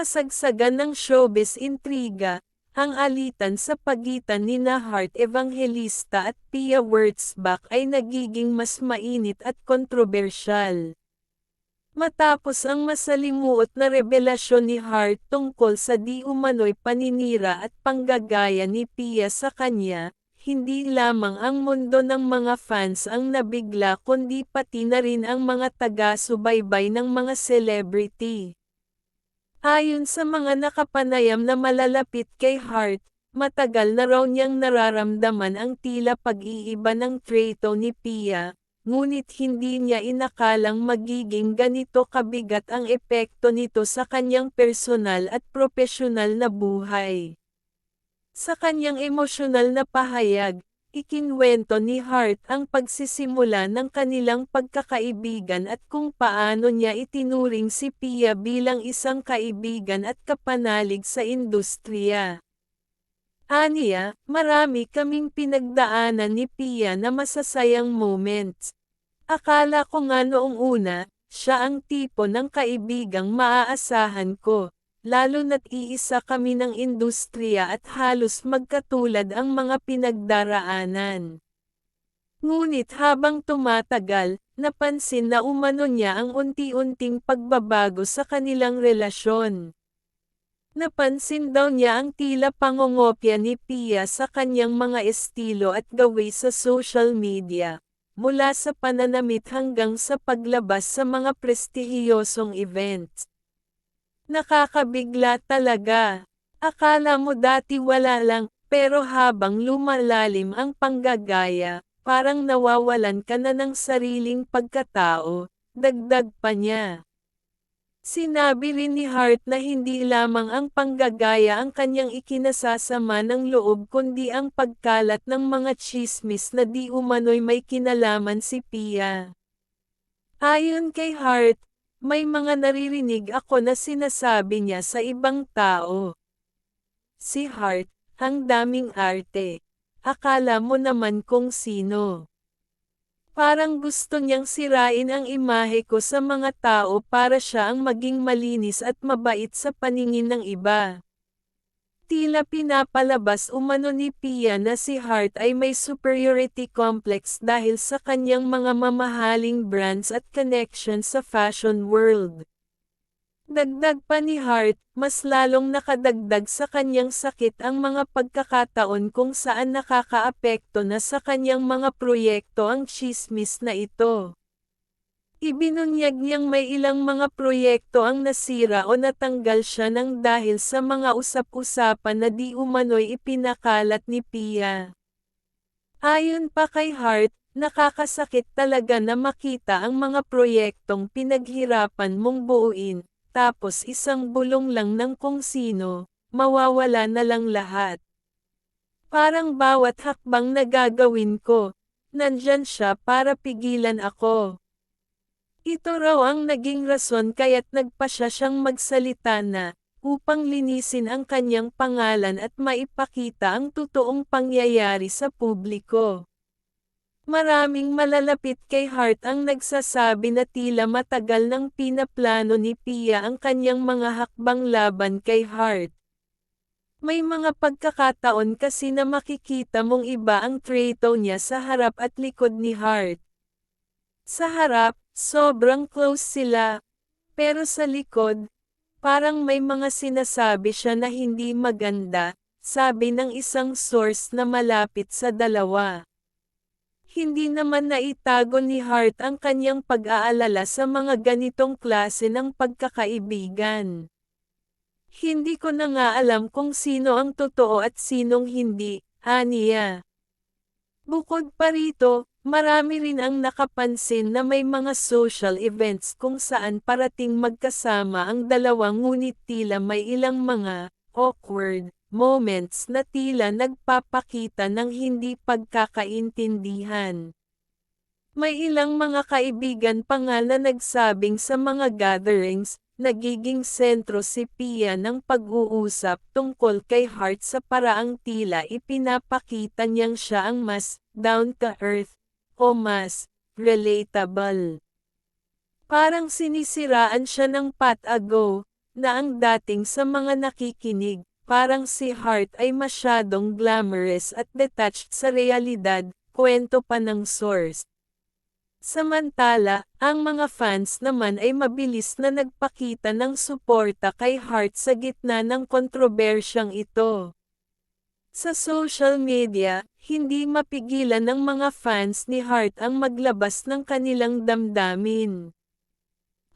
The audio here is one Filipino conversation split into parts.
kasagsagan ng showbiz intriga, ang alitan sa pagitan ni na Heart Evangelista at Pia Wurtzbach ay nagiging mas mainit at kontrobersyal. Matapos ang masalimuot na revelasyon ni Hart tungkol sa di umano'y paninira at panggagaya ni Pia sa kanya, hindi lamang ang mundo ng mga fans ang nabigla kundi pati na rin ang mga taga-subaybay ng mga celebrity. Ayon sa mga nakapanayam na malalapit kay Hart, matagal na raw niyang nararamdaman ang tila pag-iiba ng trato ni Pia, ngunit hindi niya inakalang magiging ganito kabigat ang epekto nito sa kanyang personal at propesyonal na buhay. Sa kanyang emosyonal na pahayag, ikinwento ni Hart ang pagsisimula ng kanilang pagkakaibigan at kung paano niya itinuring si Pia bilang isang kaibigan at kapanalig sa industriya. Aniya, marami kaming pinagdaanan ni Pia na masasayang moments. Akala ko nga noong una, siya ang tipo ng kaibigang maaasahan ko lalo na't iisa kami ng industriya at halos magkatulad ang mga pinagdaraanan. Ngunit habang tumatagal, napansin na umano niya ang unti-unting pagbabago sa kanilang relasyon. Napansin daw niya ang tila pangongopya ni Pia sa kanyang mga estilo at gawi sa social media, mula sa pananamit hanggang sa paglabas sa mga prestihiyosong events. Nakakabigla talaga. Akala mo dati wala lang, pero habang lumalalim ang panggagaya, parang nawawalan ka na ng sariling pagkatao, dagdag pa niya. Sinabi rin ni Hart na hindi lamang ang panggagaya ang kanyang ikinasasama ng loob kundi ang pagkalat ng mga chismis na di umano'y may kinalaman si Pia. Ayon kay Hart, may mga naririnig ako na sinasabi niya sa ibang tao. Si Hart, ang daming arte. Akala mo naman kung sino. Parang gusto niyang sirain ang imahe ko sa mga tao para siya ang maging malinis at mabait sa paningin ng iba. Tila pinapalabas umano ni Pia na si Hart ay may superiority complex dahil sa kanyang mga mamahaling brands at connections sa fashion world. Dagdag pa ni Hart, mas lalong nakadagdag sa kanyang sakit ang mga pagkakataon kung saan nakakaapekto na sa kanyang mga proyekto ang chismis na ito. Ibinunyag niyang may ilang mga proyekto ang nasira o natanggal siya ng dahil sa mga usap-usapan na di umano'y ipinakalat ni Pia. Ayon pa kay Hart, nakakasakit talaga na makita ang mga proyektong pinaghirapan mong buuin, tapos isang bulong lang ng kung sino, mawawala na lang lahat. Parang bawat hakbang na gagawin ko, nandyan siya para pigilan ako. Ito raw ang naging rason kaya't nagpa siya siyang magsalita na, upang linisin ang kanyang pangalan at maipakita ang totoong pangyayari sa publiko. Maraming malalapit kay Hart ang nagsasabi na tila matagal nang pinaplano ni Pia ang kanyang mga hakbang laban kay Hart. May mga pagkakataon kasi na makikita mong iba ang trato niya sa harap at likod ni Hart. Sa harap, Sobrang close sila. Pero sa likod, parang may mga sinasabi siya na hindi maganda, sabi ng isang source na malapit sa dalawa. Hindi naman naitago ni Hart ang kanyang pag-aalala sa mga ganitong klase ng pagkakaibigan. Hindi ko na nga alam kung sino ang totoo at sinong hindi, aniya. Bukod pa rito, Marami rin ang nakapansin na may mga social events kung saan parating magkasama ang dalawa ngunit tila may ilang mga awkward moments na tila nagpapakita ng hindi pagkakaintindihan. May ilang mga kaibigan pa nga na nagsabing sa mga gatherings, nagiging sentro si Pia ng pag-uusap tungkol kay Hart sa paraang tila ipinapakita niyang siya ang mas down-to-earth o mas relatable. Parang sinisiraan siya ng pat ago, na ang dating sa mga nakikinig, parang si Hart ay masyadong glamorous at detached sa realidad, kwento pa ng source. Samantala, ang mga fans naman ay mabilis na nagpakita ng suporta kay Hart sa gitna ng kontrobersyang ito. Sa social media, hindi mapigilan ng mga fans ni Hart ang maglabas ng kanilang damdamin.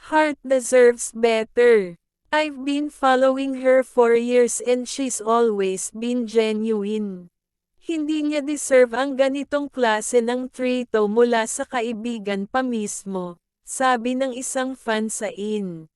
Hart deserves better. I've been following her for years and she's always been genuine. Hindi niya deserve ang ganitong klase ng trito mula sa kaibigan pa mismo, sabi ng isang fan sa in.